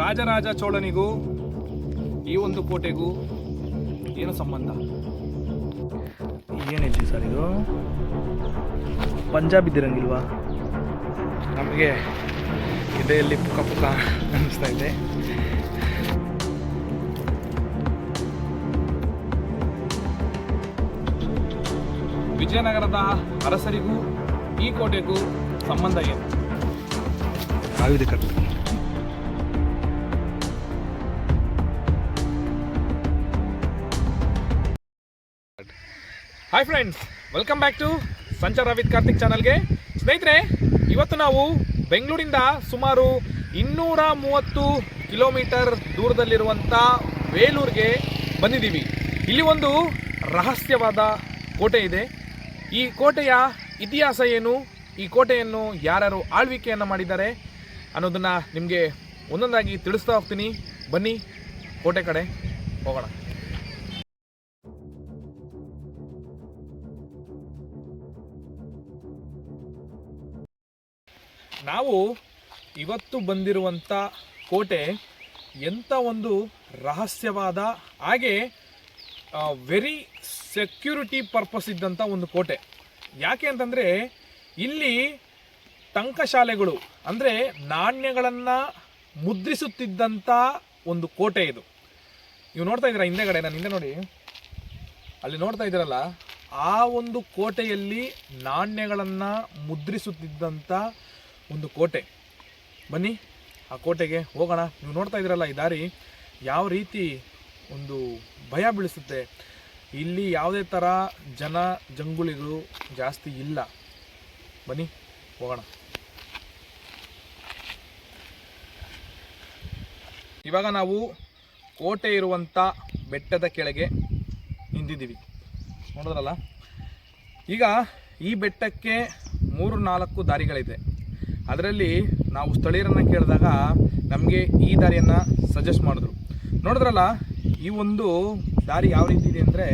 ರಾಜರಾಜ ಚೋಳನಿಗೂ ಈ ಒಂದು ಕೋಟೆಗೂ ಏನು ಸಂಬಂಧ? ಏನೈತಿ ಸರ್ ಇದು? ಪಂಜಾಬ್ ಇದ್ದಿರಂಗಿಲ್ವಾ? ನಮಗೆ ಇದೆಯಲ್ಲಿ ಪುಕ್ಕ ಪುಕ್ಕ ಅನ್ನಿಸ್ತಾ ಇದೆ. ವಿಜಯನಗರದ ಅರಸರಿಗೂ ಈ ಕೋಟೆಗೂ ಸಂಬಂಧ ಏನು? ಆಯುಧ correct hi friends welcome back to Sanchara with Karthik ಚಾನಲ್ಗೆ ಸ್ನೇಹಿತರೆ, ಇವತ್ತು ನಾವು ಬೆಂಗಳೂರಿಂದ ಸುಮಾರು ಇನ್ನೂರ ಮೂವತ್ತು ಕಿಲೋಮೀಟರ್ ದೂರದಲ್ಲಿರುವಂಥ ವೇಲೂರಿಗೆ ಬಂದಿದ್ದೀವಿ. ಇಲ್ಲಿ ಒಂದು ರಹಸ್ಯವಾದ ಕೋಟೆ ಇದೆ. ಈ ಕೋಟೆಯ ಇತಿಹಾಸ ಏನು? ಈ ಕೋಟೆಯನ್ನು ಯಾರ್ಯಾರು ಆಳ್ವಿಕೆಯನ್ನು ಮಾಡಿದ್ದಾರೆ ಅನ್ನೋದನ್ನು ನಿಮಗೆ ಒಂದೊಂದಾಗಿ ತಿಳಿಸ್ತಾ ಹೋಗ್ತೀನಿ. ಬನ್ನಿ, ಕೋಟೆ ಕಡೆ ಹೋಗೋಣ. ನಾವು ಇವತ್ತು ಬಂದಿರುವಂಥ ಕೋಟೆ ಎಂಥ ಒಂದು ರಹಸ್ಯವಾದ, ಹಾಗೆ ವೆರಿ ಸೆಕ್ಯೂರಿಟಿ ಪರ್ಪಸ್ ಇದ್ದಂಥ ಒಂದು ಕೋಟೆ. ಯಾಕೆ ಅಂತಂದರೆ, ಇಲ್ಲಿ ಟಂಕಶಾಲೆಗಳು ಅಂದರೆ ನಾಣ್ಯಗಳನ್ನು ಮುದ್ರಿಸುತ್ತಿದ್ದಂಥ ಒಂದು ಕೋಟೆ ಇದು. ನೀವು ನೋಡ್ತಾ ಇದ್ದೀರಾ ಹಿಂದೆಗಡೆ? ನಾನು ಹಿಂದೆ ನೋಡಿ. ಅಲ್ಲಿ ನೋಡ್ತಾ ಇದ್ದೀರಲ್ಲ, ಆ ಒಂದು ಕೋಟೆಯಲ್ಲಿ ನಾಣ್ಯಗಳನ್ನು ಮುದ್ರಿಸುತ್ತಿದ್ದಂಥ ಒಂದು ಕೋಟೆ. ಬನ್ನಿ, ಆ ಕೋಟೆಗೆ ಹೋಗೋಣ. ನೀವು ನೋಡ್ತಾ ಇದ್ದೀರಲ್ಲ ಈ ದಾರಿ, ಯಾವ ರೀತಿ ಒಂದು ಭಯ ಬೀಳಿಸುತ್ತೆ. ಇಲ್ಲಿ ಯಾವುದೇ ಥರ ಜನ ಜಂಗುಳಿಗಳು ಜಾಸ್ತಿ ಇಲ್ಲ. ಬನ್ನಿ, ಹೋಗೋಣ. ಇವಾಗ ನಾವು ಕೋಟೆ ಇರುವಂಥ ಬೆಟ್ಟದ ಕೆಳಗೆ ನಿಂತಿದ್ದೀವಿ. ನೋಡಿದ್ರಲ್ಲ? ಈಗ ಈ ಬೆಟ್ಟಕ್ಕೆ ಮೂರು ನಾಲ್ಕು ದಾರಿಗಳಿದೆ. ಅದರಲ್ಲಿ ನಾವು ಸ್ಥಳೀಯರನ್ನು ಕೇಳಿದಾಗ ನಮಗೆ ಈ ದಾರಿಯನ್ನು ಸಜೆಸ್ಟ್ ಮಾಡಿದ್ರು. ನೋಡಿದ್ರಲ್ಲ, ಈ ಒಂದು ದಾರಿ ಯಾವ ರೀತಿ ಇದೆ ಅಂದರೆ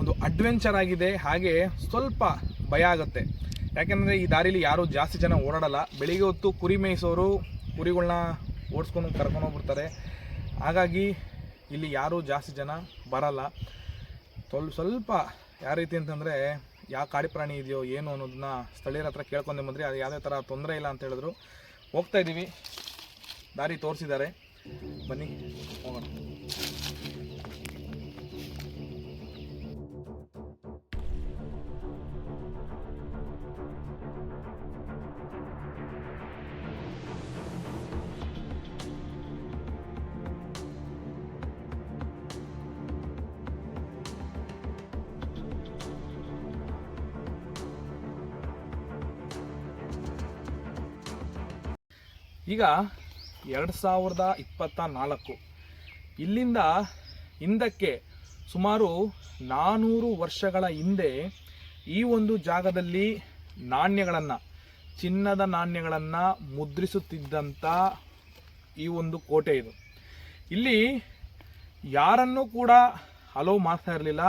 ಒಂದು ಅಡ್ವೆಂಚರ್ ಆಗಿದೆ, ಹಾಗೆ ಸ್ವಲ್ಪ ಭಯ ಆಗುತ್ತೆ. ಯಾಕೆಂದರೆ ಈ ದಾರಿಲಿ ಯಾರೂ ಜಾಸ್ತಿ ಜನ ಓಡಾಡಲ್ಲ. ಬೆಳಿಗ್ಗೆ ಹೊತ್ತು ಕುರಿ ಮೇಯಿಸೋರು ಕುರಿಗಳನ್ನ ಓಡಿಸ್ಕೊಂಡು ಕರ್ಕೊಂಡು ಹೋಗ್ಬಿಡ್ತಾರೆ. ಹಾಗಾಗಿ ಇಲ್ಲಿ ಯಾರೂ ಜಾಸ್ತಿ ಜನ ಬರಲ್ಲ. ಸ್ವಲ್ಪ ಸ್ವಲ್ಪ ಯಾವ ರೀತಿ ಅಂತಂದರೆ ಯಾವ ಕಾಡಿ ಪ್ರಾಣಿ ಇದೆಯೋ ಏನು ಅನ್ನೋದನ್ನ ಸ್ಥಳೀಯರ ಹತ್ರ ಕೇಳ್ಕೊಂಡೆ ಬಂದ್ರಿ, ಅದು ಯಾವುದೇ ಥರ ತೊಂದರೆ ಇಲ್ಲ ಅಂತ ಹೇಳಿದ್ರು. ಹೋಗ್ತಾ ಇದ್ದೀವಿ ದಾರಿ ತೋರಿಸಿದ್ದಾರೆ. ಬನ್ನಿ, ಹೋಗೋಣ. ಈಗ ಎರಡು ಸಾವಿರದ ಇಪ್ಪತ್ತ ನಾಲ್ಕು. ಇಲ್ಲಿಂದ ಹಿಂದಕ್ಕೆ ಸುಮಾರು ನಾನ್ನೂರು ವರ್ಷಗಳ ಹಿಂದೆ ಈ ಒಂದು ಜಾಗದಲ್ಲಿ ನಾಣ್ಯಗಳನ್ನು, ಚಿನ್ನದ ನಾಣ್ಯಗಳನ್ನು ಮುದ್ರಿಸುತ್ತಿದ್ದಂಥ ಈ ಒಂದು ಕೋಟೆ ಇದು. ಇಲ್ಲಿ ಯಾರನ್ನೂ ಕೂಡ ಅಲೋ ಮಾಡ್ತಾ ಇರಲಿಲ್ಲ.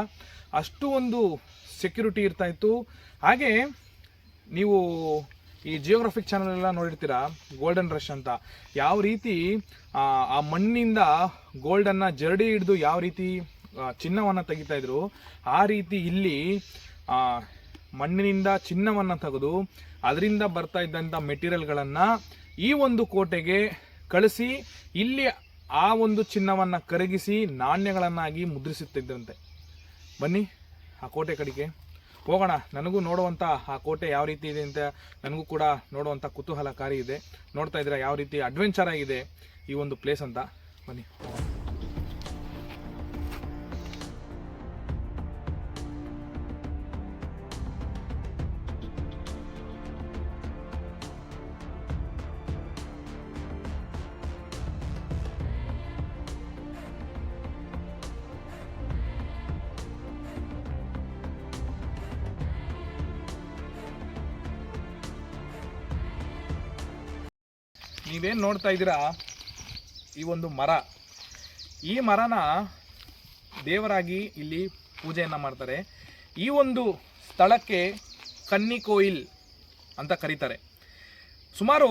ಅಷ್ಟು ಒಂದು ಸೆಕ್ಯೂರಿಟಿ ಇರ್ತಾ ಇತ್ತು. ಹಾಗೆ ನೀವು ಈ ಜಿಯೋಗ್ರಫಿಕ್ ಚಾನಲ್ ಎಲ್ಲ ನೋಡಿರ್ತೀರಾ? ಗೋಲ್ಡನ್ ರಶ್ ಅಂತ. ಯಾವ ರೀತಿ ಆ, ಮಣ್ಣಿಂದ ಗೋಲ್ಡನ್ನು ಜರಡಿ ಹಿಡಿದು ಯಾವ ರೀತಿ ಚಿನ್ನವನ್ನು ತೆಗಿತಾ ಇದ್ರು ಆ ರೀತಿ ಇಲ್ಲಿ ಮಣ್ಣಿನಿಂದ ಚಿನ್ನವನ್ನು ತೆಗೆದು ಅದರಿಂದ ಬರ್ತಾ ಇದ್ದಂಥ ಮೆಟೀರಿಯಲ್ಗಳನ್ನು ಈ ಒಂದು ಕೋಟೆಗೆ ಕಳಿಸಿ ಇಲ್ಲಿ ಆ ಒಂದು ಚಿನ್ನವನ್ನು ಕರಗಿಸಿ ನಾಣ್ಯಗಳನ್ನಾಗಿ ಮುದ್ರಿಸುತ್ತಿದ್ದಂತೆ. ಬನ್ನಿ ಆ ಕೋಟೆ ಕಡೆಗೆ. ಹೋಗೋಣ. ನನಗೂ ನೋಡುವಂಥ ಆ ಕೋಟೆ ಯಾವ ರೀತಿ ಇದೆ ಅಂತ ನನಗೂ ಕೂಡ ನೋಡುವಂಥ ಕುತೂಹಲಕಾರಿ ಇದೆ. ನೋಡ್ತಾ ಇದ್ರೆ ಯಾವ ರೀತಿ ಅಡ್ವೆಂಚರ್ ಆಗಿದೆ ಈ ಒಂದು ಪ್ಲೇಸ್ ಅಂತ? ಬನ್ನಿ. ನೀವೇನು ನೋಡ್ತಾ ಇದ್ದೀರಾ? ಈ ಒಂದು ಮರ. ಈ ಮರನ ದೇವರಾಗಿ ಇಲ್ಲಿ ಪೂಜೆಯನ್ನು ಮಾಡ್ತಾರೆ. ಈ ಒಂದು ಸ್ಥಳಕ್ಕೆ ಕನ್ನಿಕೋಯಿಲ್ ಅಂತ ಕರೀತಾರೆ. ಸುಮಾರು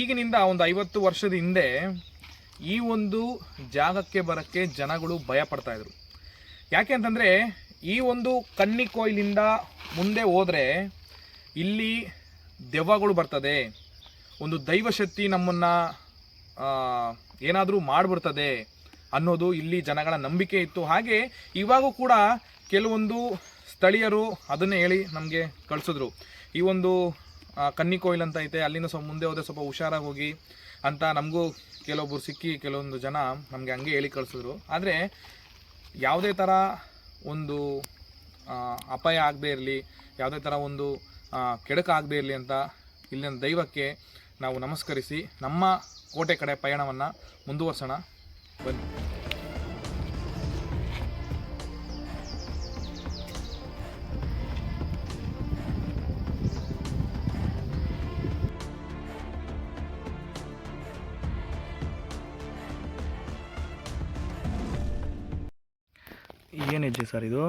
ಈಗಿನಿಂದ ಒಂದು ಐವತ್ತು ವರ್ಷದ ಹಿಂದೆ ಈ ಒಂದು ಜಾಗಕ್ಕೆ ಬರೋಕ್ಕೆ ಜನಗಳು ಭಯ ಪಡ್ತಾಯಿದ್ರು ಯಾಕೆ ಅಂತಂದರೆ, ಈ ಒಂದು ಕನ್ನಿ ಕೊಯ್ಲಿಂದ ಮುಂದೆ ಹೋದರೆ ಇಲ್ಲಿ ದೆವ್ವಗಳು ಬರ್ತದೆ. ಒಂದು ದೈವಶಕ್ತಿ ನಮ್ಮನ್ನು ಏನಾದರೂ ಮಾಡಿಬಿಡ್ತದೆ ಅನ್ನೋದು ಇಲ್ಲಿ ಜನಗಳ ನಂಬಿಕೆ ಇತ್ತು. ಹಾಗೆ ಇವಾಗೂ ಕೂಡ ಕೆಲವೊಂದು ಸ್ಥಳೀಯರು ಅದನ್ನೇ ಹೇಳಿ ನಮಗೆ ಕಳಿಸಿದ್ರು. ಈ ಒಂದು ಕನ್ನಿ ಕೋಯಿಲ್ ಅಂತ ಐತೆ ಅಲ್ಲಿನ ಸ್ವಲ್ಪ ಮುಂದೆ ಹೋದರೆ ಸ್ವಲ್ಪ ಹುಷಾರಾಗಿ ಹೋಗಿ ಅಂತ ನಮಗೂ ಕೆಲವೊಬ್ಬರು ಸಿಕ್ಕಿ ಕೆಲವೊಂದು ಜನ ನಮಗೆ ಹಂಗೆ ಹೇಳಿ ಕಳಿಸಿದ್ರು. ಆದರೆ ಯಾವುದೇ ಥರ ಒಂದು ಅಪಾಯ ಆಗದೇ ಇರಲಿ, ಯಾವುದೇ ಥರ ಒಂದು ಕೆಡುಕ ಆಗದೇ ಇರಲಿ ಅಂತ ಇಲ್ಲಿನ ದೈವಕ್ಕೆ ನಾವು ನಮಸ್ಕರಿಸಿ ನಮ್ಮ ಕೋಟೆ ಕಡೆ ಪಯಣವನ್ನು ಮುಂದುವರ್ಸೋಣ. ಬನ್ನಿ. ಏನು ಹೆಜ್ಜೆ ಸರ್ ಇದು?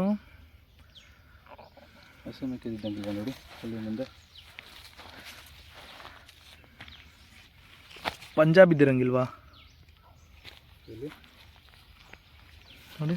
ಹಸು ಮೆಕ್ಕಿದ್ದಂಗೆ ನೋಡಿ ಅಲ್ಲಿ ಮುಂದೆ. ಪಂಜಾಬ್ ಇದ್ದಿರಂಗಿಲ್ವಾ? ನೋಡಿ.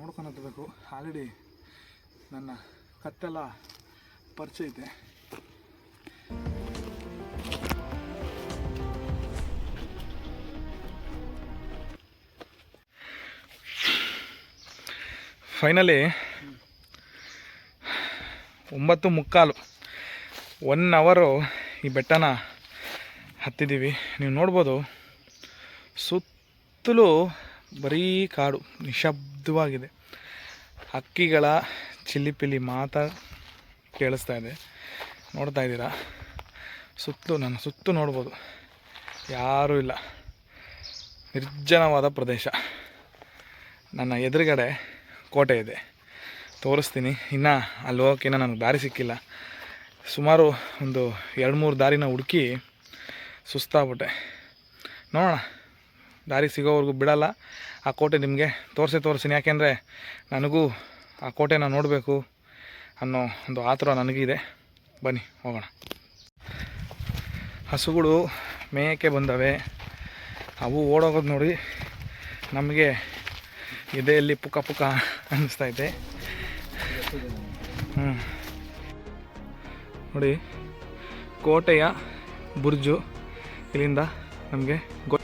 ನೋಡ್ಕೊಂಡು ಹತ್ತಬೇಕು ಆಲ್ರೆಡಿ ನನ್ನ ಕತ್ತೆಲ್ಲ ಪರಿಚಯ ಐತೆ. ಫೈನಲಿ ಒಂಬತ್ತು ಮುಕ್ಕಾಲು ಒನ್ ಅವರು ಈ ಬೆಟ್ಟನ ಹತ್ತಿದ್ದೀವಿ. ನೀವು ನೋಡ್ಬೋದು, ಸುತ್ತಲೂ ಬರೀ ಕಾಡು, ನಿಶಬ್ದವಾಗಿದೆ. ಹಕ್ಕಿಗಳ ಚಿಲಿಪಿಲಿ ಮಾತಾ ಕೇಳಿಸ್ತಾ ಇದೆ. ನೋಡ್ತಾ ಇದ್ದೀರಾ? ಸುತ್ತು ನನ್ನ ಸುತ್ತು ನೋಡ್ಬೋದು. ಯಾರೂ ಇಲ್ಲ. ನಿರ್ಜನವಾದ ಪ್ರದೇಶ. ನನ್ನ ಎದುರುಗಡೆ ಕೋಟೆ ಇದೆ. ತೋರಿಸ್ತೀನಿ. ಇನ್ನು ಅಲ್ಲಿ ಹೋಗೋಕ್ಕಿನ್ನ ನನಗೆ ದಾರಿ ಸಿಕ್ಕಿಲ್ಲ. ಸುಮಾರು ಒಂದು ಎರಡು ಮೂರು ದಾರಿನ ಹುಡುಕಿ ಸುಸ್ತಾಗ್ಬಿಟ್ಟೆ. ನೋಡೋಣ. ದಾರಿ ಸಿಗೋವರೆಗೂ ಬಿಡಲ್ಲ. ಆ ಕೋಟೆ ನಿಮಗೆ ತೋರಿಸಿ ತೋರಿಸ್ತೀನಿ. ಯಾಕೆಂದರೆ ನನಗೂ ಆ ಕೋಟೆನ ನೋಡಬೇಕು ಅನ್ನೋ ಒಂದು ಆತುರ ನನಗಿದೆ. ಬನ್ನಿ, ಹೋಗೋಣ. ಹಸುಗಳು ಮೇಯಕ್ಕೆ ಬಂದವೆ. ಅವು ಓಡೋಗೋದು ನೋಡಿ ನಮಗೆ ಎದೆಯಲ್ಲಿ ಪುಕ ಪುಕ ಅನ್ನಿಸ್ತೈತೆ ಹ್ಞೂ ನೋಡಿ, ಕೋಟೆಯ ಬುರ್ಜು ಇಲ್ಲಿಂದ ನಮಗೆ ಗೊ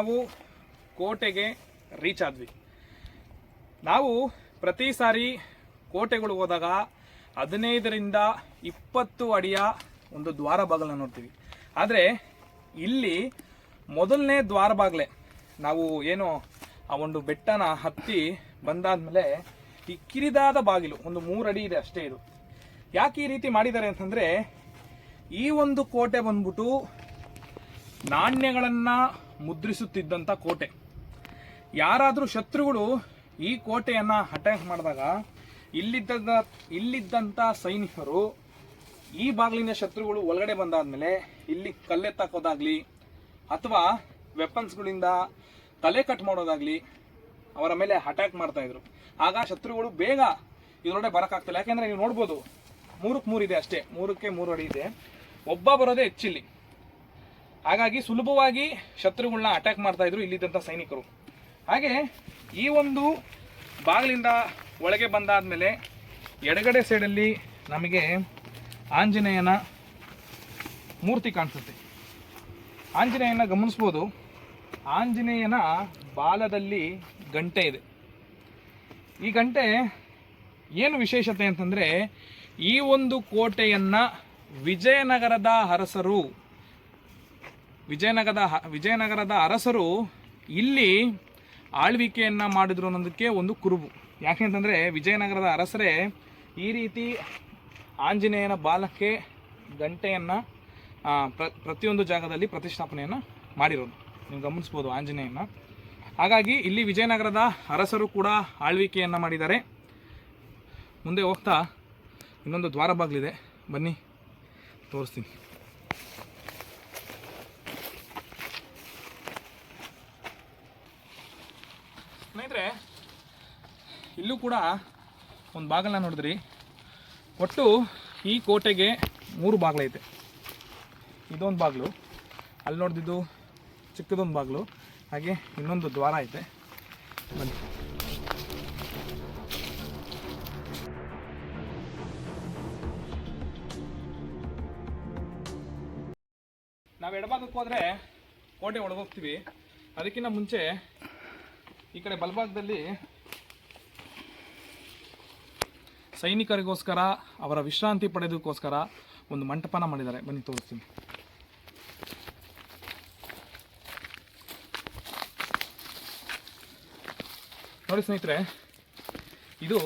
ನಾವು ಕೋಟೆಗೆ ರೀಚ್ ಆದ್ವಿ. ನಾವು ಪ್ರತಿ ಸಾರಿ ಕೋಟೆಗಳು ಹೋದಾಗ ಹದಿನೈದರಿಂದ ಇಪ್ಪತ್ತು ಅಡಿಯ ಒಂದು ದ್ವಾರ ಬಾಗಿಲನ್ನ ನೋಡ್ತೀವಿ. ಆದರೆ ಇಲ್ಲಿ ಮೊದಲನೇ ದ್ವಾರ ಬಾಗಿಲೆ ನಾವು ಏನು ಆ ಒಂದು ಬೆಟ್ಟನ ಹತ್ತಿ ಬಂದಾದ್ಮೇಲೆ ಈ ಕಿರಿದಾದ ಬಾಗಿಲು ಒಂದು ಮೂರು ಅಡಿ ಇದೆ ಅಷ್ಟೇ ಇದು. ಯಾಕೆ ಈ ರೀತಿ ಮಾಡಿದ್ದಾರೆ ಅಂತಂದರೆ ಈ ಒಂದು ಕೋಟೆ ಬಂದ್ಬಿಟ್ಟು ನಾಣ್ಯಗಳನ್ನು ಮುದ್ರಿಸುತ್ತಿದ್ದಂಥ ಕೋಟೆ. ಯಾರಾದರೂ ಶತ್ರುಗಳು ಈ ಕೋಟೆಯನ್ನು ಅಟ್ಯಾಕ್ ಮಾಡಿದಾಗ ಇಲ್ಲಿದ್ದ ಇಲ್ಲಿದ್ದಂಥ ಸೈನಿಕರು ಈ ಬಾಗಿಲಿನ ಶತ್ರುಗಳು ಒಳಗಡೆ ಬಂದಾದ್ಮೇಲೆ ಇಲ್ಲಿ ಕಲ್ಲೆತ್ತಾಕೋದಾಗಲಿ ಅಥವಾ ವೆಪನ್ಸ್ಗಳಿಂದ ತಲೆ ಕಟ್ ಮಾಡೋದಾಗ್ಲಿ ಅವರ ಮೇಲೆ ಅಟ್ಯಾಕ್ ಮಾಡ್ತಾ ಇದ್ರು. ಆಗ ಶತ್ರುಗಳು ಬೇಗ ಇದರೊಳಗೆ ಬರೋಕ್ಕಾಗ್ತಿಲ್ಲ ಯಾಕೆಂದರೆ ನೀವು ನೋಡ್ಬೋದು, ಮೂರಕ್ಕೆ ಮೂರು ಇದೆ ಅಷ್ಟೇ. ಮೂರಕ್ಕೆ ಮೂರು ಅಡಿ ಇದೆ. ಒಬ್ಬ ಬರೋದೇ ಹೆಚ್ಚಿಲ್ಲಿ. ಹಾಗಾಗಿ ಸುಲಭವಾಗಿ ಶತ್ರುಗಳನ್ನ ಅಟ್ಯಾಕ್ ಮಾಡ್ತಾ ಇದ್ರು ಇಲ್ಲಿದ್ದಂಥ ಸೈನಿಕರು. ಹಾಗೆ ಈ ಒಂದು ಬಾಗಿಲಿಂದ ಒಳಗೆ ಬಂದಾದ್ಮೇಲೆ ಎಡಗಡೆ ಸೈಡಲ್ಲಿ ನಮಗೆ ಆಂಜನೇಯನ ಮೂರ್ತಿ ಕಾಣಿಸುತ್ತೆ. ಆಂಜನೇಯನ ಗಮನಿಸ್ಬೋದು. ಆಂಜನೇಯನ ಬಾಲದಲ್ಲಿ ಗಂಟೆ ಇದೆ. ಈ ಗಂಟೆ ಏನು ವಿಶೇಷತೆ ಅಂತಂದರೆ ಈ ಒಂದು ಕೋಟೆಯನ್ನು ವಿಜಯನಗರದ ಅರಸರು ವಿಜಯನಗರದ ವಿಜಯನಗರದ ಅರಸರು ಇಲ್ಲಿ ಆಳ್ವಿಕೆಯನ್ನು ಮಾಡಿದ್ರು ಅನ್ನೋದಕ್ಕೆ ಒಂದು ಕುರುಬು. ಯಾಕೆಂತಂದರೆ ವಿಜಯನಗರದ ಅರಸರೇ ಈ ರೀತಿ ಆಂಜನೇಯನ ಬಾಲಕ್ಕೆ ಗಂಟೆಯನ್ನು ಪ್ರ, ಪ್ರತಿಯೊಂದು ಜಾಗದಲ್ಲಿ ಪ್ರತಿಷ್ಠಾಪನೆಯನ್ನು ಮಾಡಿರೋದು. ನೀವು ಗಮನಿಸ್ಬೋದು ಆಂಜನೇಯನ ಹಾಗಾಗಿ ಇಲ್ಲಿ ವಿಜಯನಗರದ ಅರಸರು ಕೂಡ ಆಳ್ವಿಕೆಯನ್ನು ಮಾಡಿದ್ದಾರೆ. ಮುಂದೆ ಹೋಗ್ತಾ ಇನ್ನೊಂದು ದ್ವಾರ ಬಾಗಿಲಿದೆ. ಬನ್ನಿ, ತೋರಿಸ್ತೀನಿ ಸ್ನೇಹಿತರೆ ಇಲ್ಲೂ ಕೂಡ ಒಂದು ಬಾಗಿಲನ್ನ ನೋಡಿದ್ರಿ. ಒಟ್ಟು ಈ ಕೋಟೆಗೆ ಮೂರು ಬಾಗಿಲೈತೆ ಇದೊಂದು ಬಾಗಿಲು, ಅಲ್ಲಿ ನೋಡಿದ್ದು ಚಿಕ್ಕದೊಂದು ಬಾಗಿಲು, ಹಾಗೆ ಇನ್ನೊಂದು ದ್ವಾರ ಐತೆ. ಬನ್ನಿ. ನಾವು ಎಡಭಾಗಕ್ಕೆ ಹೋದರೆ ಕೋಟೆ ಒಳಗೋಗ್ತೀವಿ ಅದಕ್ಕಿಂತ ಮುಂಚೆ ಈ ಕಡೆ ಬಲಭಾಗದಲ್ಲಿ ಸೈನಿಕರಿಗೋಸ್ಕರ, ಅವರ ವಿಶ್ರಾಂತಿ ಪಡೆದಕ್ಕೋಸ್ಕರ ಒಂದು ಮಂಟಪನ ಮಾಡಿದ್ದಾರೆ. ಬನ್ನಿ, ತೋರಿಸ್ತೀನಿ. ನೋಡಿ ಸ್ನೇಹಿತರೆ, ಇದು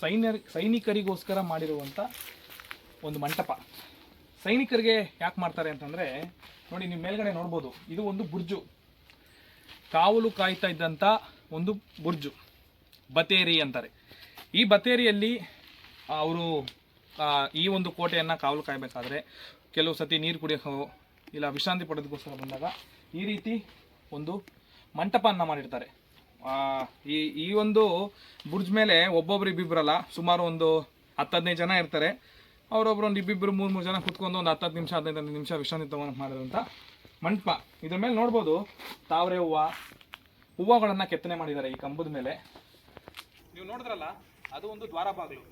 ಸೈನ್ಯ ಸೈನಿಕರಿಗೋಸ್ಕರ ಮಾಡಿರುವಂಥ ಒಂದು ಮಂಟಪ. ಸೈನಿಕರಿಗೆ ಯಾಕೆ ಮಾಡ್ತಾರೆ ಅಂತಂದರೆ, ನೋಡಿ ನೀವು ಮೇಲ್ಗಡೆ ನೋಡ್ಬೋದು, ಇದು ಒಂದು ಬುರ್ಜು. ಕಾವಲು ಕಾಯ್ತಾ ಇದ್ದಂಥ ಒಂದು ಬುರ್ಜು, ಬತೇರಿ ಅಂತಾರೆ. ಈ ಬತೇರಿಯಲ್ಲಿ ಅವರು ಈ ಒಂದು ಕೋಟೆಯನ್ನು ಕಾವಲು ಕಾಯಬೇಕಾದ್ರೆ ಕೆಲವು ಸತಿ ನೀರು ಕುಡಿಯೋ, ಇಲ್ಲ ವಿಶ್ರಾಂತಿ ಪಡೆದಕ್ಕೋಸ್ಕರ ಬಂದಾಗ ಈ ರೀತಿ ಒಂದು ಮಂಟಪವನ್ನು ಮಾಡಿರ್ತಾರೆ. ಈ ಈ ಒಂದು ಬುರ್ಜ್ ಮೇಲೆ ಒಬ್ಬೊಬ್ರು ಇಬ್ಬಿಬ್ರಲ್ಲ, ಸುಮಾರು ಒಂದು ಹತ್ತು ಹದಿನೈದು ಜನ ಇರ್ತಾರೆ. ಅವರೊಬ್ರು ಒಂದು ಇಬ್ಬಿಬ್ರು ಮೂರು ಮೂರು ಜನ ಕುತ್ಕೊಂಡು ಒಂದು ಹತ್ತು ನಿಮಿಷ, ಹದಿನೈದು ಹದಿನೈದು ನಿಮಿಷ ವಿಶ್ರಾಂತಿ ತೊಗೊಂಡು ಮಾಡಿದಂಥ ಮಂಟಪ. ಇದ್ರ ಮೇಲೆ ನೋಡ್ಬೋದು, ತಾವರೆ ಹೂವು, ಹೂವುಗಳನ್ನು ಕೆತ್ತನೆ ಮಾಡಿದ್ದಾರೆ ಈ ಕಂಬದ ಮೇಲೆ. ನೀವು ನೋಡಿದ್ರಲ್ಲ, ಅದು ಒಂದು ದ್ವಾರ ಬಾಗಿಲು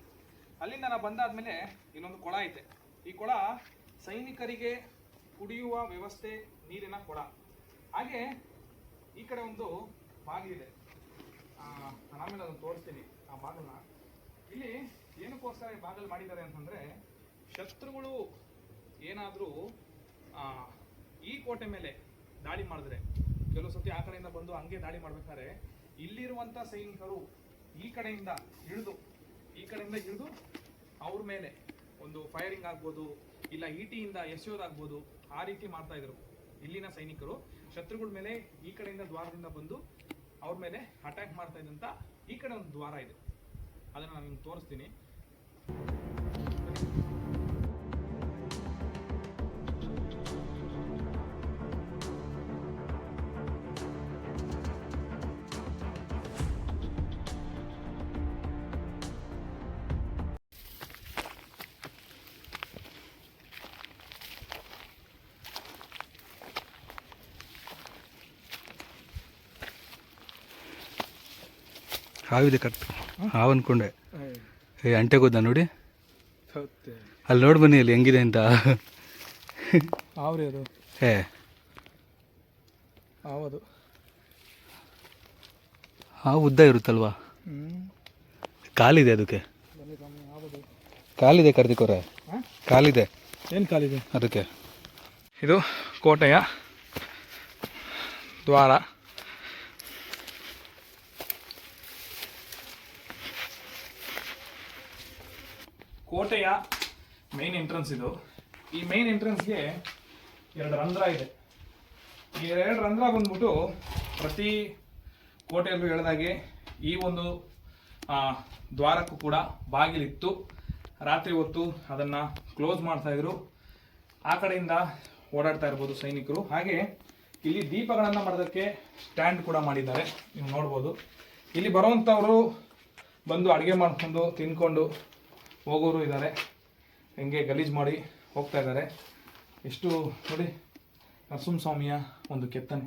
ಅಲ್ಲಿಂದ ನಾವು ಬಂದಾದ್ಮೇಲೆ ಇನ್ನೊಂದು ಕೊಳ ಐತೆ. ಈ ಕೊಳ ಸೈನಿಕರಿಗೆ ಕುಡಿಯುವ ವ್ಯವಸ್ಥೆ, ನೀರಿನ ಕೊಳ. ಹಾಗೆ ಈ ಕಡೆ ಒಂದು ಬಾಗಿಲಿದೆ ನಾನು ಆಮೇಲೆ ಅದನ್ನು ತೋರಿಸ್ತೀನಿ, ಆ ಬಾಗಿಲನ್ನ. ಇಲ್ಲಿ ಏನಕ್ಕೋಸ್ಕರ ಈ ಬಾಗಿಲು ಮಾಡಿದ್ದಾರೆ ಅಂತಂದ್ರೆ, ಶತ್ರುಗಳು ಏನಾದರೂ ಈ ಕೋಟೆ ಮೇಲೆ ದಾಳಿ ಮಾಡಿದ್ರೆ, ಕೆಲವು ಸತಿ ಆ ಕಡೆಯಿಂದ ಬಂದು ಹಂಗೆ ದಾಳಿ ಮಾಡ್ಬೇಕಾದ್ರೆ, ಇಲ್ಲಿರುವಂತ ಸೈನಿಕರು ಈ ಕಡೆಯಿಂದ ಇಳಿದು ಈ ಕಡೆಯಿಂದ ಹಿಡಿದು ಅವ್ರ ಮೇಲೆ ಒಂದು ಫೈರಿಂಗ್ ಆಗ್ಬೋದು, ಇಲ್ಲ ಈಟಿಯಿಂದ ಎಸೆಯೋದಾಗ್ಬೋದು ಆ ರೀತಿ ಮಾಡ್ತಾ ಇದ್ರು ಇಲ್ಲಿನ ಸೈನಿಕರು. ಶತ್ರುಗಳ ಮೇಲೆ ಈ ಕಡೆಯಿಂದ ದ್ವಾರದಿಂದ ಬಂದು ಅವ್ರ ಮೇಲೆ ಅಟ್ಯಾಕ್ ಮಾಡ್ತಾ ಇದ್ದಂತ ಈ ಕಡೆ ಒಂದು ದ್ವಾರ ಇದೆ. ಅದನ್ನು ನಾನು ತೋರಿಸ್ತೀನಿ. ಹಾವಿದೆ ಕರೆಕ್ಟ್ ಹಾವು ಅನ್ಕೊಂಡೆ ಏ ಅಂಟೆಗೋದ ನೋಡಿ? ಅಲ್ಲಿ ನೋಡಿ ಬನ್ನಿ ಅಲ್ಲಿ ಹೆಂಗಿದೆ ಅಂತ. ಅದು. ಏ. ಹಾವದು. ಹಾವು ಉದ್ದ ಇರುತ್ತಲ್ವಾ? ಕಾಲಿದೆ ಅದಕ್ಕೆ. ಕಾಲಿದೆ ಕರ್ದಿಕೋರೆ? ಕಾಲಿದೆ. ಏನು ಕಾಲಿದೆ? ಅದಕ್ಕೆ. ಇದು ಕೋಟೆಯ ದ್ವಾರ. ಕೋಟೆಯ ಮೇನ್ ಎಂಟ್ರೆನ್ಸ್ ಇದು. ಈ ಮೇನ್ ಎಂಟ್ರೆನ್ಸ್ಗೆ ಎರಡು ರಂಧ್ರ ಇದೆ. ಈ ಎರಡು ರಂಧ್ರ ಬಂದ್ಬಿಟ್ಟು ಪ್ರತಿ ಕೋಟೆಯಲ್ಲೂ ಹೇಳಿದಾಗೆ ಈ ಒಂದು ದ್ವಾರಕ್ಕೂ ಕೂಡ ಬಾಗಿಲಿತ್ತು. ರಾತ್ರಿ ಹೊತ್ತು ಅದನ್ನು ಕ್ಲೋಸ್ ಮಾಡ್ತಾಯಿದ್ರು ಆ ಕಡೆಯಿಂದ ಓಡಾಡ್ತಾ ಇರ್ಬೋದು ಸೈನಿಕರು. ಹಾಗೆ ಇಲ್ಲಿ ದೀಪಗಳನ್ನು ಮಾಡೋದಕ್ಕೆ ಸ್ಟ್ಯಾಂಡ್ ಕೂಡ ಮಾಡಿದ್ದಾರೆ. ನೀವು ನೋಡ್ಬೋದು. ಇಲ್ಲಿ ಬರುವಂಥವರು ಬಂದು ಅಡುಗೆ ಮಾಡ್ಕೊಂಡು ತಿನ್ಕೊಂಡು ಹೋಗೋರು ಇದ್ದಾರೆ. ಹೆಂಗೆ ಗಲೀಜು ಮಾಡಿ ಹೋಗ್ತಾ ಇದ್ದಾರೆ. ಎಷ್ಟು ನೋಡಿ ನರಸಿಂಹಸ್ವಾಮಿಯ ಒಂದು ಕೆತ್ತನೆ.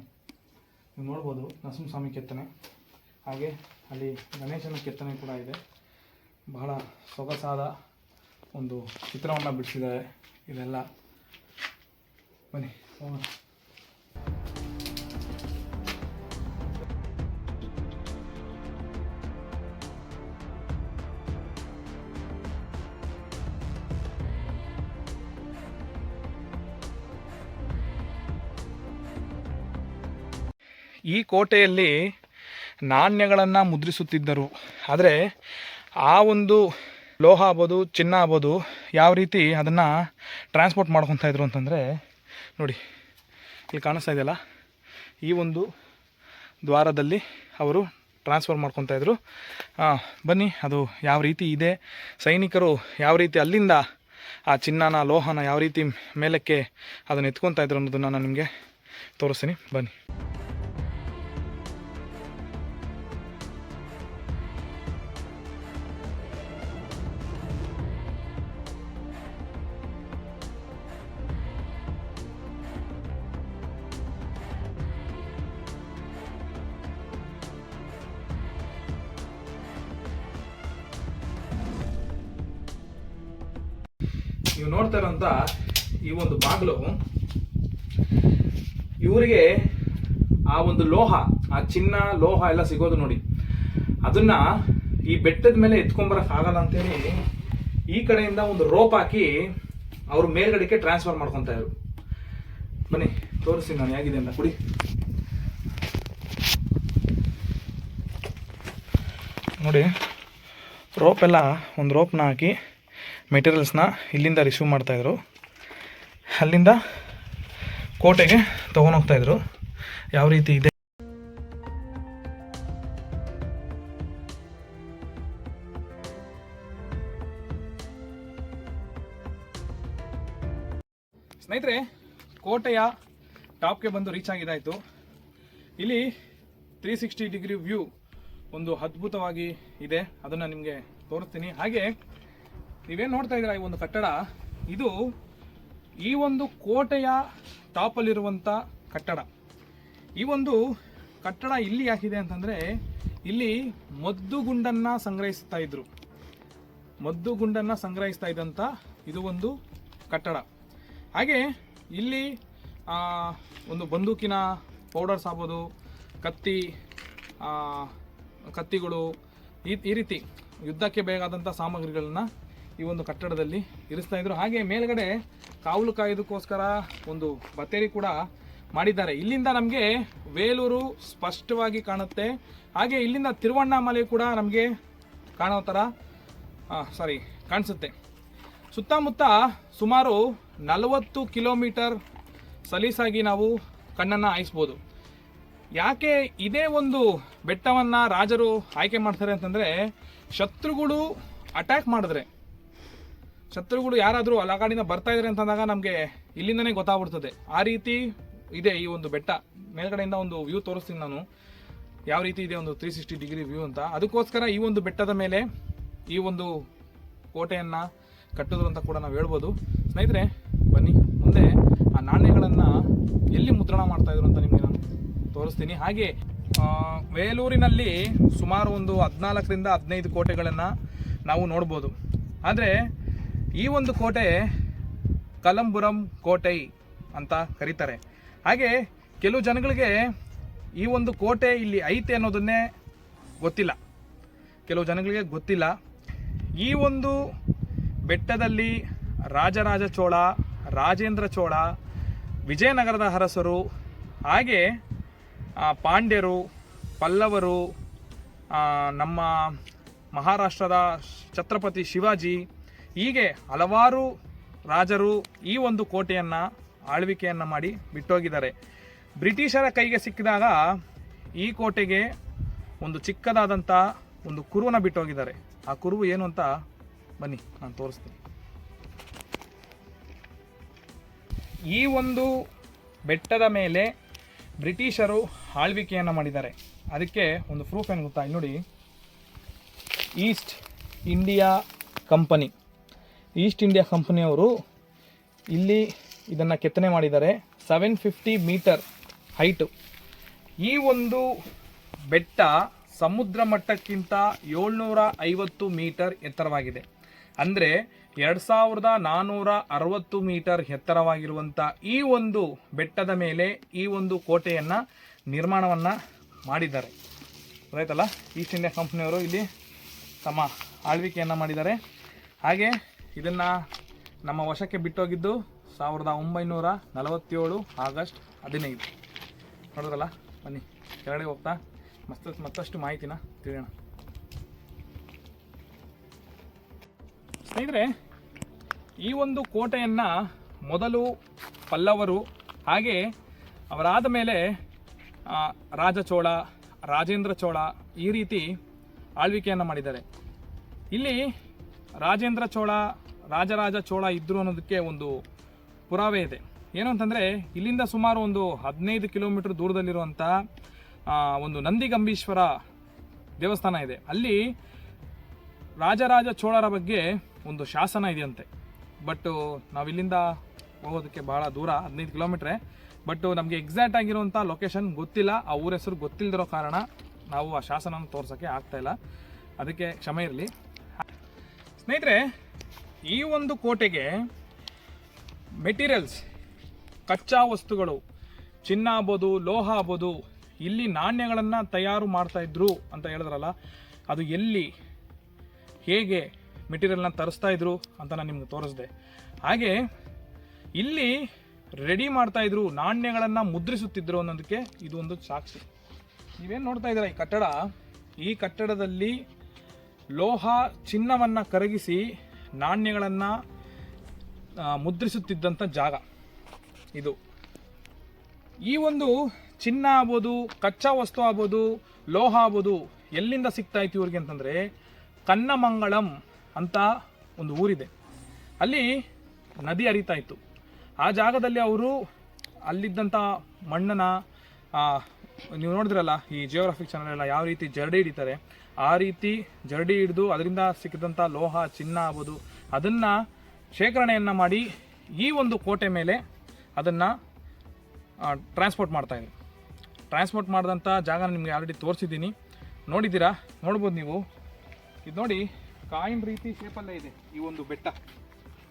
ನೀವು ನೋಡ್ಬೋದು ನರಸಿಂಹಸ್ವಾಮಿ ಕೆತ್ತನೆ. ಹಾಗೆ ಅಲ್ಲಿ ಗಣೇಶನ ಕೆತ್ತನೆ ಕೂಡ ಇದೆ. ಬಹಳ ಸೊಗಸಾದ ಒಂದು ಚಿತ್ರವನ್ನು ಬಿಡಿಸಿದ್ದಾರೆ ಇದೆಲ್ಲ ಬನ್ನಿ ಹೋಗೋಣ ಈ ಕೋಟೆಯಲ್ಲಿ ನಾಣ್ಯಗಳನ್ನು ಮುದ್ರಿಸುತ್ತಿದ್ದರು. ಆದರೆ ಆ ಒಂದು ಲೋಹ ಆಗ್ಬೋದು, ಚಿನ್ನ ಆಗ್ಬೋದು, ಯಾವ ರೀತಿ ಅದನ್ನು ಟ್ರಾನ್ಸ್ಪೋರ್ಟ್ ಮಾಡ್ಕೊತಾ ಇದ್ರು ಅಂತಂದರೆ, ನೋಡಿ, ಇಲ್ಲಿ ಕಾಣಿಸ್ತಾ ಇದೆಯಲ್ಲ? ಈ ಒಂದು ದ್ವಾರದಲ್ಲಿ ಅವರು ಟ್ರಾನ್ಸ್ಫರ್ ಮಾಡ್ಕೊತಾ ಇದ್ರು. ಬನ್ನಿ, ಅದು ಯಾವ ರೀತಿ ಇದೆ? ಸೈನಿಕರು ಯಾವ ರೀತಿ ಅಲ್ಲಿಂದ ಆ ಚಿನ್ನನ, ಲೋಹನ ಯಾವ ರೀತಿ ಮೇಲಕ್ಕೆ ಅದನ್ನು ಎತ್ಕೊತಾ ಇದ್ರು ಅನ್ನೋದನ್ನು ನಾನು ನಿಮಗೆ ತೋರಿಸ್ತೀನಿ. ಬನ್ನಿ. ನೀವು ನೋಡ್ತಾ ಇರೋಂಥ ಈ ಒಂದು ಬಾಗಿಲು, ಇವರಿಗೆ ಆ ಒಂದು ಲೋಹ, ಆ ಚಿನ್ನ ಲೋಹ ಎಲ್ಲ ಸಿಗೋದು ನೋಡಿ. ಅದನ್ನ ಈ ಬೆಟ್ಟದ ಮೇಲೆ ಎತ್ಕೊಂಬರಕ್ ಆಗಲ್ಲ ಅಂತೇಳಿ ಈ ಕಡೆಯಿಂದ ಒಂದು ರೋಪ್ ಹಾಕಿ ಅವ್ರ ಮೇಲ್ಗಡೆಗೆ ಟ್ರಾನ್ಸ್ಫರ್ ಮಾಡ್ಕೊತಾ ಇದ್ರು. ಬನ್ನಿ ತೋರಿಸಿ ನಾನು ಹೇಗಿದೆ ಅಂತ, ಕುಡಿ. ನೋಡಿ, ರೋಪ್ ಎಲ್ಲ ಒಂದು ರೋಪ್ನ ಹಾಕಿ ಮೆಟೀರಿಯಲ್ಸ್ನ ಇಲ್ಲಿಂದ ರಿಸೀವ್ ಮಾಡ್ತಾಯಿದ್ರು ಅಲ್ಲಿಂದ ಕೋಟೆಗೆ ತೊಗೊಂಡೋಗ್ತಾಯಿದ್ರು ಯಾವ ರೀತಿ ಇದೆ? ಸ್ನೇಹಿತರೆ, ಕೋಟೆಯ ಟಾಪ್ಗೆ ಬಂದು ರೀಚ್ ಆಗಿದ್ದಾಯಿತು. ಇಲ್ಲಿ ತ್ರೀ ಸಿಕ್ಸ್ಟಿ ಡಿಗ್ರಿ ವ್ಯೂ ಒಂದು ಅದ್ಭುತವಾಗಿ ಇದೆ. ಅದನ್ನು ನಿಮಗೆ ತೋರಿಸ್ತೀನಿ. ಹಾಗೆ ನೀವೇನು ನೋಡ್ತಾ ಇದ್ದೀರಾ ಈ ಒಂದು ಕಟ್ಟಡ? ಇದು ಈ ಒಂದು ಕೋಟೆಯ ಟಾಪಲ್ಲಿರುವಂಥ ಕಟ್ಟಡ. ಈ ಒಂದು ಕಟ್ಟಡ ಇಲ್ಲಿ ಯಾಕಿದೆ ಅಂತಂದರೆ ಇಲ್ಲಿ ಮದ್ದುಗುಂಡನ್ನು ಸಂಗ್ರಹಿಸ್ತಾ ಇದ್ರು. ಮದ್ದುಗುಂಡನ್ನು ಸಂಗ್ರಹಿಸ್ತಾ ಇದ್ದಂಥ ಇದು ಒಂದು ಕಟ್ಟಡ. ಹಾಗೆ ಇಲ್ಲಿ ಒಂದು ಬಂದೂಕಿನ ಪೌಡರ್ಸ್ ಆಗ್ಬೋದು ಕತ್ತಿ ಕತ್ತಿಗಳು ಈ ಈ ರೀತಿ ಯುದ್ಧಕ್ಕೆ ಬೇಕಾದಂಥ ಸಾಮಗ್ರಿಗಳನ್ನ ಈ ಒಂದು ಕಟ್ಟಡದಲ್ಲಿ ಇರಿಸ್ತಾ ಇದ್ರು. ಹಾಗೆ ಮೇಲ್ಗಡೆ ಕಾವಲು ಕಾಯೋದಕ್ಕೋಸ್ಕರ ಒಂದು ಬತ್ತೇರಿ ಕೂಡ ಮಾಡಿದ್ದಾರೆ. ಇಲ್ಲಿಂದ ನಮಗೆ ವೇಲೂರು ಸ್ಪಷ್ಟವಾಗಿ ಕಾಣುತ್ತೆ. ಹಾಗೆ ಇಲ್ಲಿಂದ ತಿರುವಣ್ಣಾಮಲೆ ಕೂಡ ನಮಗೆ ಕಾಣೋ ಥರ ಸಾರಿ ಕಾಣಿಸುತ್ತೆ. ಸುತ್ತಮುತ್ತ ಸುಮಾರು ನಲವತ್ತು ಕಿಲೋಮೀಟರ್ ಸಲೀಸಾಗಿ ನಾವು ಕಣ್ಣನ್ನು ಹಾಯಿಸ್ಬೋದು. ಯಾಕೆ ಇದೇ ಒಂದು ಬೆಟ್ಟವನ್ನು ರಾಜರು ಆಯ್ಕೆ ಮಾಡ್ತಾರೆ ಅಂತಂದರೆ, ಶತ್ರುಗಳು ಅಟ್ಯಾಕ್ ಮಾಡಿದ್ರೆ. ಶತ್ರುಗಳು ಯಾರಾದರೂ ಅಲಗಾಡಿನ ಬರ್ತಾ ಇದ್ದಾರೆ ಅಂತಂದಾಗ ನಮಗೆ ಇಲ್ಲಿಂದನೇ ಗೊತ್ತಾಗ್ಬಿಡ್ತದೆ. ಆ ರೀತಿ ಇದೆ ಈ ಒಂದು ಬೆಟ್ಟ. ಮೇಲ್ಗಡೆಯಿಂದ ಒಂದು ವ್ಯೂ ತೋರಿಸ್ತೀನಿ ನಾನು. ಯಾವ ರೀತಿ ಇದೆ ಒಂದು ತ್ರೀ ಸಿಕ್ಸ್ಟಿ ಡಿಗ್ರಿ ವ್ಯೂ ಅಂತ. ಅದಕ್ಕೋಸ್ಕರ ಈ ಒಂದು ಬೆಟ್ಟದ ಮೇಲೆ ಈ ಒಂದು ಕೋಟೆಯನ್ನು ಕಟ್ಟಿದ್ರು ಅಂತ ಕೂಡ ನಾವು ಹೇಳ್ಬೋದು. ಸ್ನೇಹಿತರೆ, ಬನ್ನಿ. ಮುಂದೆ ಆ ನಾಣ್ಯಗಳನ್ನು ಎಲ್ಲಿ ಮುದ್ರಣ ಮಾಡ್ತಾ ಇದ್ರು ಅಂತ ನಿಮಗೆ ನಾನು ತೋರಿಸ್ತೀನಿ. ಹಾಗೆ ವೇಲೂರಿನಲ್ಲಿ ಸುಮಾರು ಒಂದು ಹದಿನಾಲ್ಕರಿಂದ ಹದಿನೈದು ಕೋಟೆಗಳನ್ನು ನಾವು ನೋಡ್ಬೋದು. ಆದರೆ ಈ ಒಂದು ಕೋಟೆ ಕಲಂಬುರಂ ಕೋಟೆ ಅಂತ ಕರೀತಾರೆ. ಹಾಗೆ ಕೆಲವು ಜನಗಳಿಗೆ ಈ ಒಂದು ಕೋಟೆ ಇಲ್ಲಿ ಐತೆ ಅನ್ನೋದನ್ನೇ ಗೊತ್ತಿಲ್ಲ. ಕೆಲವು ಜನಗಳಿಗೆ ಗೊತ್ತಿಲ್ಲ. ಈ ಒಂದು ಬೆಟ್ಟದಲ್ಲಿ ರಾಜರಾಜ ಚೋಳ, ರಾಜೇಂದ್ರ ಚೋಳ, ವಿಜಯನಗರದ ಅರಸರು, ಹಾಗೆ ಪಾಂಡ್ಯರು, ಪಲ್ಲವರು ನಮ್ಮ ಮಹಾರಾಷ್ಟ್ರದ ಛತ್ರಪತಿ ಶಿವಾಜಿ ಹೀಗೆ ಹಲವಾರು ರಾಜರು ಈ ಒಂದು ಕೋಟೆಯನ್ನು, ಆಳ್ವಿಕೆಯನ್ನು ಮಾಡಿ ಬಿಟ್ಟೋಗಿದ್ದಾರೆ. ಬ್ರಿಟಿಷರ ಕೈಗೆ ಸಿಕ್ಕಿದಾಗ ಈ ಕೋಟೆಗೆ ಒಂದು ಚಿಕ್ಕದಾದಂಥ ಒಂದು ಕುರುವನ್ನ ಬಿಟ್ಟೋಗಿದ್ದಾರೆ. ಆ ಕುರುವು ಏನು ಅಂತ ಬನ್ನಿ, ನಾನು ತೋರಿಸ್ತೀನಿ. ಈ ಒಂದು ಬೆಟ್ಟದ ಮೇಲೆ ಬ್ರಿಟಿಷರು ಆಳ್ವಿಕೆಯನ್ನು ಮಾಡಿದ್ದಾರೆ. ಅದಕ್ಕೆ ಒಂದು ಪ್ರೂಫ್ ಏನು ಗೊತ್ತಾ? ನೋಡಿ, east India company. East India ಕಂಪನಿಯವರು ಇಲ್ಲಿ ಇದನ್ನು ಕೆತ್ತನೆ ಮಾಡಿದ್ದಾರೆ. ಸೆವೆನ್ ಫಿಫ್ಟಿ ಮೀಟರ್ ಹೈಟು ಈ ಒಂದು ಬೆಟ್ಟ ಸಮುದ್ರ ಮಟ್ಟಕ್ಕಿಂತ ಏಳ್ನೂರ ಐವತ್ತು ಮೀಟರ್ ಎತ್ತರವಾಗಿದೆ. ಅಂದರೆ ಎರಡು ಸಾವಿರದ ನಾನ್ನೂರ ಅರವತ್ತು ಮೀಟರ್ ಎತ್ತರವಾಗಿರುವಂಥ ಈ ಒಂದು ಬೆಟ್ಟದ ಮೇಲೆ ಈ ಒಂದು ಕೋಟೆಯನ್ನು ನಿರ್ಮಾಣವನ್ನು ಮಾಡಿದ್ದಾರೆ. ರೈತಲ್ಲ ಈಸ್ಟ್ ಇಂಡಿಯಾ ಕಂಪ್ನಿಯವರು ಇಲ್ಲಿ ತಮ್ಮ ಆಳ್ವಿಕೆಯನ್ನು ಮಾಡಿದ್ದಾರೆ. ಹಾಗೆ ಇದನ್ನು ನಮ್ಮ ವಶಕ್ಕೆ ಬಿಟ್ಟೋಗಿದ್ದು ಸಾವಿರದ ಒಂಬೈನೂರ ನಲವತ್ತೇಳು ಆಗಸ್ಟ್ ಹದಿನೈದು. ನೋಡಿದ್ರಲ್ಲ? ಬನ್ನಿ, ಕೆಳಗಡೆ ಹೋಗ್ತಾ ಮಸ್ತ್ ಮತ್ತಷ್ಟು ಮಾಹಿತಿನ ತಿಳಿಯೋಣ. ಸ್ನೇಹಿತರೆ, ಈ ಒಂದು ಕೋಟೆಯನ್ನು ಮೊದಲು ಪಲ್ಲವರು ಹಾಗೆ ಅವರಾದ ಮೇಲೆ ರಾಜಚೋಳ ರಾಜೇಂದ್ರ ಚೋಳ ಈ ರೀತಿ ಆಳ್ವಿಕೆಯನ್ನು ಮಾಡಿದ್ದಾರೆ. ಇಲ್ಲಿ ರಾಜೇಂದ್ರ ಚೋಳ, ರಾಜರಾಜ ಚೋಳ ಇದ್ರು ಅನ್ನೋದಕ್ಕೆ ಒಂದು ಪುರಾವೆ ಇದೆ. ಏನು ಅಂತಂದರೆ, ಇಲ್ಲಿಂದ ಸುಮಾರು ಒಂದು ಹದಿನೈದು ಕಿಲೋಮೀಟರ್ ದೂರದಲ್ಲಿರುವಂಥ ಒಂದು ನಂದಿಗಂಬೀಶ್ವರ ದೇವಸ್ಥಾನ ಇದೆ. ಅಲ್ಲಿ ರಾಜರಾಜ ಚೋಳರ ಬಗ್ಗೆ ಒಂದು ಶಾಸನ ಇದೆಯಂತೆ. ಬಟ್ ನಾವು ಇಲ್ಲಿಂದ ಹೋಗೋದಕ್ಕೆ ಬಹಳ ದೂರ, ಹದಿನೈದು ಕಿಲೋಮೀಟ್ರೆ. ಬಟ್ ನಮಗೆ ಎಕ್ಸಾಕ್ಟ್ ಆಗಿರುವಂಥ ಲೊಕೇಶನ್ ಗೊತ್ತಿಲ್ಲ. ಆ ಊರ ಹೆಸರು ಗೊತ್ತಿಲ್ಲದಿರೋ ಕಾರಣ ನಾವು ಆ ಶಾಸನವನ್ನು ತೋರ್ಸೋಕ್ಕೆ ಆಗ್ತಾ ಇಲ್ಲ. ಅದಕ್ಕೆ ಕ್ಷಮೆ ಇರಲಿ. ಸ್ನೇಹಿತರೆ, ಈ ಒಂದು ಕೋಟೆಗೆ ಮೆಟೀರಿಯಲ್ಸ್ ಕಚ್ಚಾ ವಸ್ತುಗಳು, ಚಿನ್ನ ಆಗ್ಬೋದು, ಲೋಹ ಆಗ್ಬೋದು, ಇಲ್ಲಿ ನಾಣ್ಯಗಳನ್ನು ತಯಾರು ಮಾಡ್ತಾ ಇದ್ರು ಅಂತ ಹೇಳಿದ್ರಲ್ಲ, ಅದು ಎಲ್ಲಿ, ಹೇಗೆ ಮೆಟೀರಿಯಲ್ನ ತರಿಸ್ತಾ ಇದ್ರು ಅಂತ ನಾನು ನಿಮ್ಗೆ ತೋರಿಸ್ದೆ. ಹಾಗೆ, ಇಲ್ಲಿ ರೆಡಿ ಮಾಡ್ತಾ ಇದ್ರು, ನಾಣ್ಯಗಳನ್ನು ಮುದ್ರಿಸುತ್ತಿದ್ರು ಅನ್ನೋದಕ್ಕೆ ಇದು ಒಂದು ಸಾಕ್ಷಿ. ನೀವೇನು ನೋಡ್ತಾ ಇದ್ದೀರಾ ಈ ಕಟ್ಟಡ? ಈ ಕಟ್ಟಡದಲ್ಲಿ ಲೋಹ ಚಿನ್ನವನ್ನು ಕರಗಿಸಿ ನಾಣ್ಯಗಳನ್ನು ಮುದ್ರಿಸುತ್ತಿದ್ದಂಥ ಜಾಗ ಇದು. ಈ ಒಂದು ಚಿನ್ನ ಆಗ್ಬೋದು, ಕಚ್ಚಾ ವಸ್ತು ಆಗ್ಬೋದು, ಲೋಹ ಆಗ್ಬೋದು ಎಲ್ಲಿಂದ ಸಿಗ್ತಾ ಇತ್ತು ಇವ್ರಿಗೆ ಅಂತಂದರೆ ಕನ್ನಮಂಗಳಂ ಅಂತ ಒಂದು ಊರಿದೆ. ಅಲ್ಲಿ ನದಿ ಹರಿತಾ ಇತ್ತು. ಆ ಜಾಗದಲ್ಲಿ ಅವರು ಅಲ್ಲಿದ್ದಂಥ ಮಣ್ಣನ್ನು ನೀವು ನೋಡಿದ್ರಲ್ಲ, ಈ ಜಿಯೋಗ್ರಾಫಿಕ್ ಚಾನಲ್ ಎಲ್ಲ ಯಾವ ರೀತಿ ಜರಡಿ ಹಿಡಿತಾರೆ, ಆ ರೀತಿ ಜರಡಿ ಹಿಡಿದು ಅದರಿಂದ ಸಿಕ್ಕಿದಂಥ ಲೋಹ, ಚಿನ್ನ ಆಗ್ಬೋದು. ಅದನ್ನು ಶೇಖರಣೆಯನ್ನು ಮಾಡಿ ಈ ಒಂದು ಕೋಟೆ ಮೇಲೆ ಅದನ್ನು ಟ್ರಾನ್ಸ್ಪೋರ್ಟ್ ಮಾಡ್ತಾ ಮಾಡ್ತಾಯಿದ್ರು ಟ್ರಾನ್ಸ್ಪೋರ್ಟ್ ಮಾಡಿದಂಥ ಜಾಗ ನಿಮಗೆ ಆಲ್ರೆಡಿ ತೋರಿಸಿದ್ದೀನಿ. ನೋಡಿದ್ದೀರಾ? ನೋಡ್ಬೋದು ನೀವು. ಇದು ನೋಡಿ, ಕಾಯಿನ್ ರೀತಿ ಶೇಪಲ್ಲೇ ಇದೆ ಈ ಒಂದು ಬೆಟ್ಟ.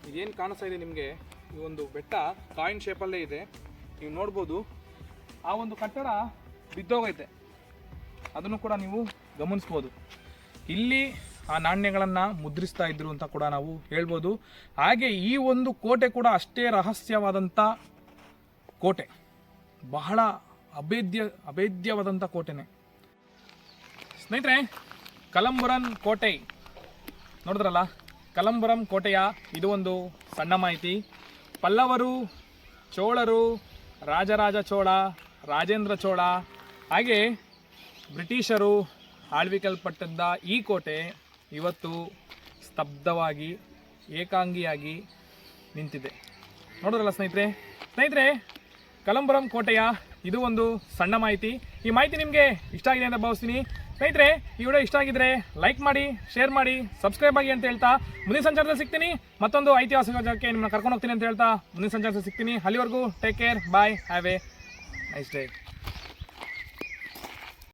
ಇದೇನು ಕಾಣಿಸ್ತಾ ಇದೆ ನಿಮಗೆ? ಈ ಒಂದು ಬೆಟ್ಟ ಕಾಯಿನ್ ಶೇಪಲ್ಲೇ ಇದೆ. ನೀವು ನೋಡ್ಬೋದು, ಆ ಒಂದು ಕಟ್ಟಡ ಬಿದ್ದೋಗೈತೆ. ಅದನ್ನು ಕೂಡ ನೀವು ಗಮನಿಸ್ಬೋದು. ಇಲ್ಲಿ ಆ ನಾಣ್ಯಗಳನ್ನು ಮುದ್ರಿಸ್ತಾ ಇದ್ರು ಅಂತ ಕೂಡ ನಾವು ಹೇಳ್ಬೋದು. ಹಾಗೆ ಈ ಒಂದು ಕೋಟೆ ಕೂಡ ಅಷ್ಟೇ ರಹಸ್ಯವಾದಂಥ ಕೋಟೆ. ಬಹಳ ಅಭೇದ್ಯ ಅಭೇದ್ಯವಾದಂಥ ಕೋಟೆನೇ. ಸ್ನೇಹಿತರೆ ಕಲಂಬುರನ್ ಕೋಟೆ. ನೋಡಿದ್ರಲ್ಲ? ಕಲಂಬುರಂ ಕೋಟೆಯ ಇದು ಒಂದು ಸಣ್ಣ ಮಾಹಿತಿ. ಪಲ್ಲವರು, ಚೋಳರು, ರಾಜರಾಜ ಚೋಳ, ರಾಜೇಂದ್ರ ಚೋಳ ಹಾಗೆ ಬ್ರಿಟಿಷರು ಆಳ್ವಿಕಲ್ಪಟ್ಟದ್ದ ಈ ಕೋಟೆ ಇವತ್ತು ಸ್ತಬ್ಧವಾಗಿ, ಏಕಾಂಗಿಯಾಗಿ ನಿಂತಿದೆ. ನೋಡಿದ್ರಲ್ಲ ಸ್ನೇಹಿತರೆ? ಸ್ನೇಹಿತರೆ, ಕಲಂಬರಂ ಕೋಟೆಯ ಇದು ಒಂದು ಸಣ್ಣ ಮಾಹಿತಿ. ಈ ಮಾಹಿತಿ ನಿಮಗೆ ಇಷ್ಟ ಆಗಿದೆ ಅಂತ ಭಾವಿಸ್ತೀನಿ. ಸ್ನೇಹಿತರೆ, ಈ ವಿಡಿಯೋ ಇಷ್ಟ ಆಗಿದ್ರೆ ಲೈಕ್ ಮಾಡಿ, ಶೇರ್ ಮಾಡಿ, ಸಬ್ಸ್ಕ್ರೈಬ್ ಆಗಿ ಅಂತ ಹೇಳ್ತಾ ಮುಂದಿನ ಸಂಚಾರದಲ್ಲಿ ಸಿಗ್ತೀನಿ. ಮತ್ತೊಂದು ಐತಿಹಾಸಿಕ ಜಾಗಕ್ಕೆ ನಿಮ್ಮನ್ನ ಕರ್ಕೊಂಡು ಹೋಗ್ತೀನಿ ಅಂತ ಹೇಳ್ತಾ ಮುಂದಿನ ಸಂಚಾರದಲ್ಲಿ ಸಿಗ್ತೀನಿ. ಅಲ್ಲಿವರೆಗೂ take care bye have a nice day